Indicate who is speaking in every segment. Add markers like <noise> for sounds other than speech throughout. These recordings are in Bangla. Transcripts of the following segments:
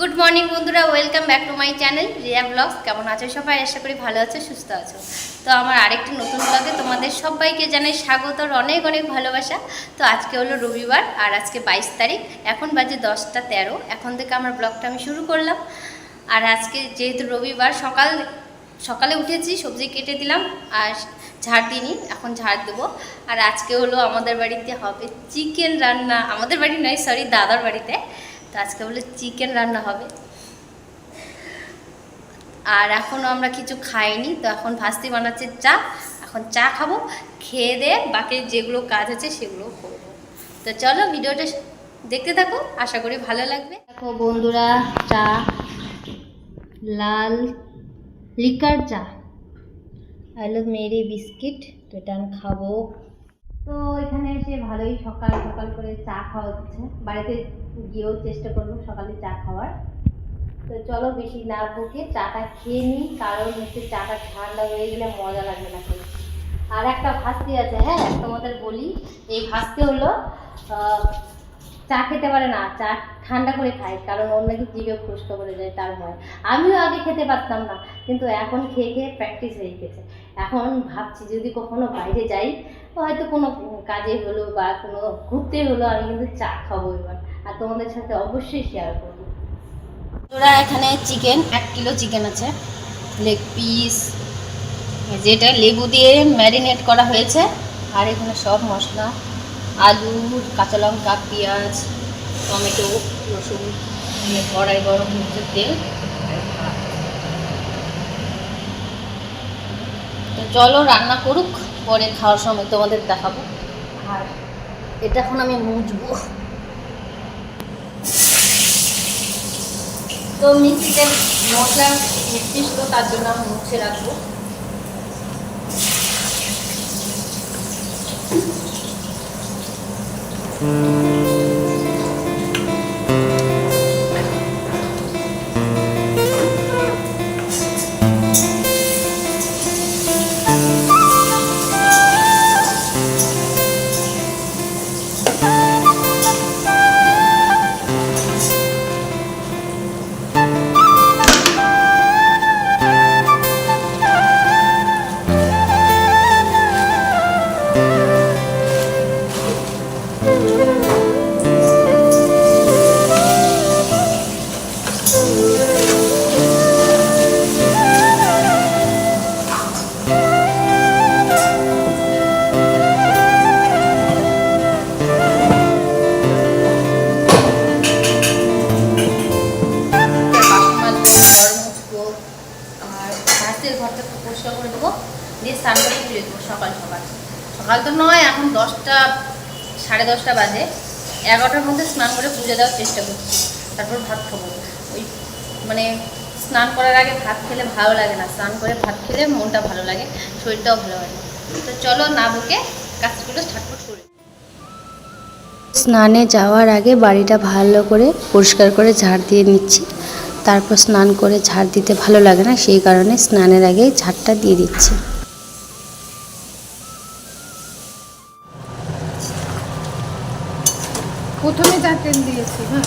Speaker 1: গুড মর্নিং বন্ধুরা। Welcome back to my channel Riya blogs কেমন আছো সবাই? আশা করি ভালো আছো, সুস্থ আছো। তো আমার আরেকটি নতুন ব্লগে তোমাদের সবাইকে জানাই স্বাগত আর অনেক অনেক ভালোবাসা। তো আজকে হলো রবিবার আর আজকে বাইশ তারিখ। এখন বাজে দশটা তেরো। এখন থেকে আমার ব্লগটা আমি শুরু করলাম। আর আজকে যেহেতু রবিবার, সকাল, সকালে উঠেছি, সবজি কেটে দিলাম আর ঝাড় দিইনি এখন ঝাড় দেবো। আর আজকে হলো আমাদের বাড়িতে হবে চিকেন রান্না। আমাদের বাড়ি নয় সরি দাদার বাড়িতে। তো আজকে হলো চিকেন রান্না হবে। আর এখনও আমরা কিছু খাইনি, তো এখন ভাস্তি বানাচ্ছে চা। এখন চা খাব, খেয়ে দিয়ে বাকি যেগুলো কাজ আছে সেগুলো করব। তো চলো ভিডিওটা দেখতে থাকো, আশা করি ভালো লাগবে। দেখো বন্ধুরা, চা, লাল লিকার চা। আই হলো মেরি বিস্কিট, তো এটা আমি খাব। তো এখানে এসে ভালোই সকাল সকাল করে চা খাওয়া হচ্ছে। বাড়িতে গিয়েও চেষ্টা করব সকালে চা খাওয়ার। তো চলো বেশি না বকে চাটা খেয়ে নিই, কারণ হচ্ছে চাটা ঠান্ডা হয়ে গেলে মজা লাগবে না আর একটা ভাস্তি আছে হ্যাঁ তোমাদের বলি, এই ভাস্তি হলো চা খেতে পারে না, চা ঠান্ডা করে খায়, কারণ নাকি জিভে ফুসকা করে যায়, তার ভয়। আমিও আগে খেতে পারতাম না, কিন্তু এখন খেয়ে খেয়ে প্র্যাকটিস হয়ে গেছে। এখন ভাবছি যদি কখনো বাইরে যাই হয়তো কোনো কাজে হলো বা কোনো ঘুরতে হলো, আমি কিন্তু চা খাব এবার। আর তোমাদের সাথে অবশ্যই শেয়ার করব। তোরা এখানে চিকেন এক কিলো চিকেন আছে। লেগ পিস যেটা লেবু দিয়ে ম্যারিনেট করা হয়েছে। আর এখানে সব মশলা, আলু, কাঁচা লঙ্কা, পেঁয়াজ, টমেটো, রসুন কড়াই গরম হচ্ছে তেল। তো চলো রান্না করুক। পরে খাওয়ার সময় তোমাদের দেখাবো। আর এটা এখন আমি মুছবো। তো মিক্সিতে মশলা তো তার জন্য আমি মুছে রাখব। বাসন সকাল তো নয়, এখন দশটা, সাড়ে দশটা বাজে। এগারোটার মধ্যে স্নান করে পুজো দেওয়ার চেষ্টা করছি। তারপর ভাত খাব। ওই মানে স্নান করার আগে ভাত খেলে ভালো লাগে না। স্নান করে ভাত খেলে মনটা ভালো লাগে, শরীরটাও ভালো লাগে। তো চলো না বুকে কাজগুলো ঝটপট করে
Speaker 2: স্নানে যাওয়ার আগে বাড়িটা ভালো করে পরিষ্কার করে ঝাড় দিয়ে নিচ্ছি। তারপর স্নান করে ঝাড় দিতে ভালো লাগে না, সেই কারণে স্নানের আগে ঝাড়টা দিয়ে দিচ্ছি।
Speaker 3: দিয়েছি হ্যাঁ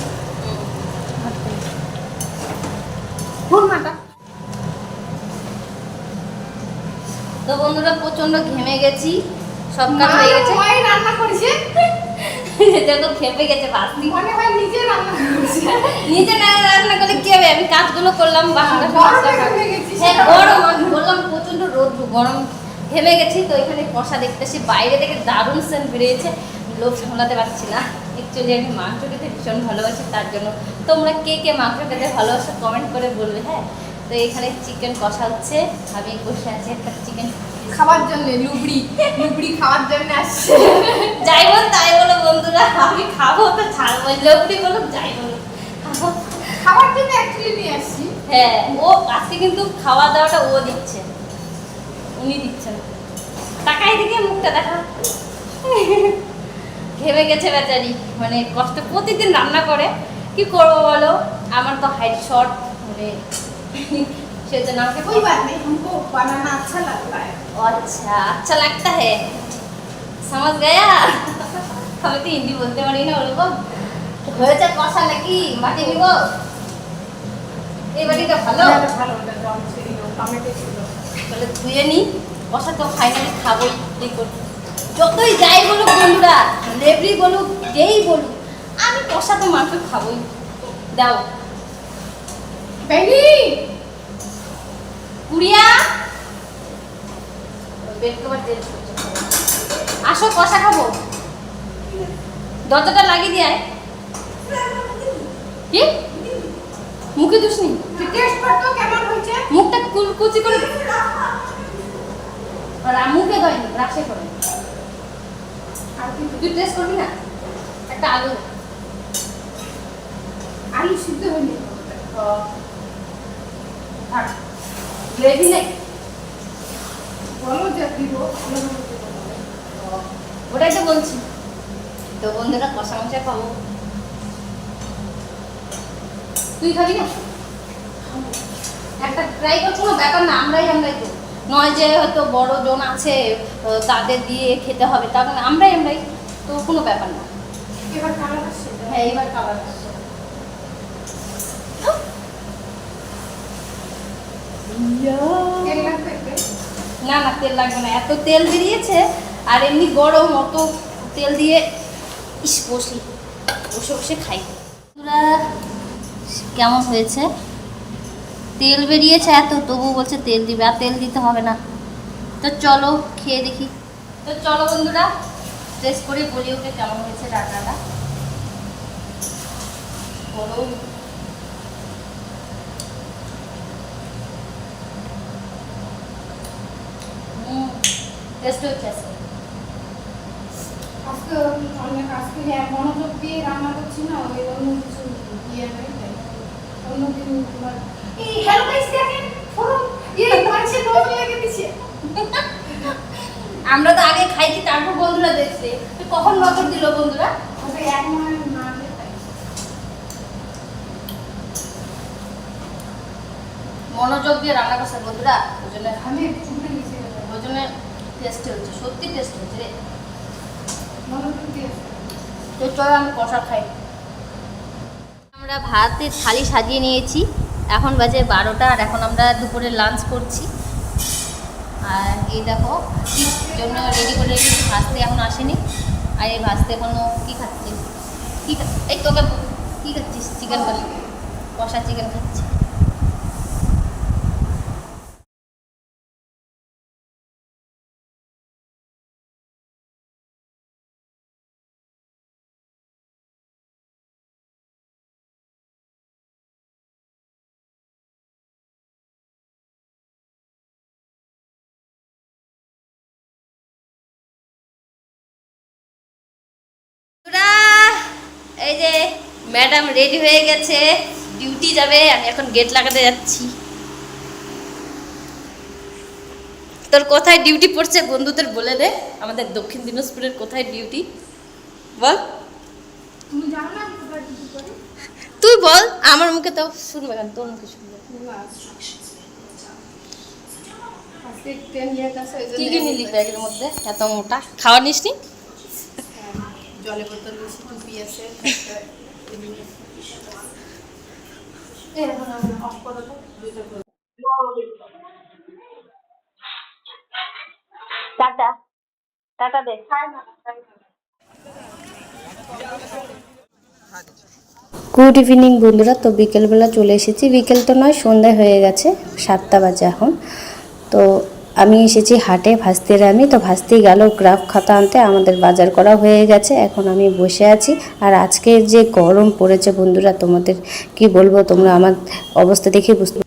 Speaker 1: তো বন্ধুরা প্রচণ্ড ঘেমে গেছি। সব কাজ হয়ে গেছে।
Speaker 3: মাই রান্না করেছে।
Speaker 1: দেখো খেপে গেছে
Speaker 3: মনে হয় নিজে রান্না করেছে।
Speaker 1: নিজে না রান্না করলে কি হবে? আমি কাজগুলো করলাম বাসনটা হ্যাঁ গরম আমি বললাম প্রচণ্ড রোদ গরম। ঘেমে গেছি তো এখানে কষা দেখতেছি বাইরে থেকে দারুণ সেন্ট বেরিয়েছে। লোভ সামলাতে পারছি না। অ্যাকচুয়ালি আমি মাংস খেতে ভীষণ ভালোবাসি তার জন্য। তোমরা কে কে মাংস খেতে ভালোবাসো কমেন্ট করে বলবে হ্যাঁ? তো এখানে চিকেন কষা হচ্ছে আমি বসে আছি একটা চিকেন
Speaker 3: খাবার জন্য লুবড়ি লুবড়ি খাওয়ার জন্য আসছে।
Speaker 1: যাই বল তাই বলো বন্ধুরা আমি খাব তো ছাড়বো লোকটি বলো যাই বলো। খাব।
Speaker 3: খাবার জন্য অ্যাকচুয়ালি নিয়ে আসছি।
Speaker 1: হ্যাঁ ও আজকে কিন্তু খাওয়া দাওয়াটা ও দিচ্ছে। উনি দিচ্ছেন। তাকাই দিকে মুখটা দেখা। ঘেমে গেছে বেচারি মানে কষ্ট প্রতিদিন রান্না করে কি করবো বলো আমার তো হাইট শর্ট মানে <laughs> সেজন্য আমাকে
Speaker 3: कोई बात नहीं हमको बनाना अच्छा लगता है
Speaker 1: ओ अच्छा अच्छा लगता है समझ गया আমি তো হিন্দি বলতে পারি না ওরকম হয়েছে কষা নাকি মাটি নিব এই বাড়িটা ভালো
Speaker 3: ভালো ওটা জল ছিল টমেটো ছিল
Speaker 1: তাহলে ধুয়ে নি কষা তো ফাইনালি খাবোই এই করে। যতই যাই বলুক বন্ধুরা লেবরি বলুক যেই বলুক আমি কষা তো মাংস খাবোই। দাও। কুড়িয়া। আসো কষা খাব। দরজাটা লাগিয়ে দিয়ে কি? মুখে দুসনি মুখটা কুচি করে মুখে দয়নি রাশে করে। তুই টেস্ট করবি না? একটা আলু।
Speaker 3: আলু সিদ্ধ হয়নি।
Speaker 1: গ্রেভি নেই।
Speaker 3: বলো যে দিব
Speaker 1: ওটাই তো বলছি। তো বন্ধুরা কষা মাংস খাব। তুই খাবি না? একটা ট্রাই করছ না? ব্যাপার না, আমরাই আমরাই তো নয় যে হয়তো বড় জন আছে তাদের দিয়ে খেতে হবে, তা আমরাই আমরাই। তো কোনো ব্যাপার না।
Speaker 3: এবার কালার আসছে
Speaker 1: হ্যাঁ এইবার খাবার আসছে? না না তেল লাগবে না। এত তেল বেরিয়েছে আর এমনি গরম অত তেল দিয়ে ইস বসি। বসে বসে খাই। কেমন হয়েছে? তেল বেরিয়েছে এত তবু বলছে তেল দিবে আর তেল দিতে হবে না। তো চলো খেয়ে দেখি। তো চলো বন্ধুরা টেস্ট করে বলি ওকে কেমন হয়েছে রান্নাটা। বলো। হুম টেস্ট হচ্ছে আজকে।
Speaker 3: আজকে অনেক আজকে হ্যাঁ মনোযোগ দিয়ে রান্না করছি না ওই অন্য কিছু ইয়ে অন্য কিছু তোমার এই হ্যালো গাইস দেখেন ফোরন এই মাছে নজর লেগে দিছে
Speaker 1: আমরা তো আগে খাইছি তারপর বন্ধুরা দেখছে তো কখন নজর দিল বন্ধুরা
Speaker 3: ওটা এক নয় না দিয়ে তাই।
Speaker 1: মনোযোগ দিয়ে রান্না করছে বন্ধুরা ওই জন্য
Speaker 3: আমি
Speaker 1: ওই জন্য টেস্ট হচ্ছে, সত্যি টেস্ট হচ্ছে রে। তো আমি কষা খাই। আমরা ভাতের থালি সাজিয়ে নিয়েছি, এখন বাজে বারোটা, আর এখন আমরা দুপুরে লাঞ্চ করছি। আর এই দেখো, জন্য রেডি করে রেখেছি, ভাজতে এখন আসেনি। আর এই ভাজতে এখনও কী খাচ্ছিস কী এই তোকে কী খাচ্ছিস? চিকেন কষা কষা চিকেন খাচ্ছি। এই যে ম্যাডাম রেডি হয়ে গেছে। ডিউটি যাবে আমি এখন গেট লাগাতে যাচ্ছি। তোর কোথায় ডিউটি পড়ছে বন্ধুদের বলে দে। আমাদের দক্ষিণ দিনাজপুরের কোথায় ডিউটি বল। তুই বল আমার মুখে তো শুনবে কেন তোর মুখে শুনবে কি কি নিলি ব্যাগের মধ্যে? এত মোটা। খাওয়া নিস নি
Speaker 3: জলের বোতল অফ করো তো দুইটা করে।
Speaker 1: টাটা টাটা দে।
Speaker 2: গুড ইভিনিং বন্ধুরা। তো বিকেলবেলা চলে এসেছি। বিকেল তো নয় সন্ধ্যা হয়ে গেছে। সাতটা বাজে এখন। তো আমি এসেছি হাটে, ভাসতে আমি তো ভাস্তি গেল গ্রাফ খাতা আনতে আমাদের বাজার করা হয়ে গেছে। এখন আমি বসে আছি। আর আজকে যে গরম পড়েছে, বন্ধুরা, তোমাদের কি বলব? তোমরা আমার অবস্থা দেখে বুঝতে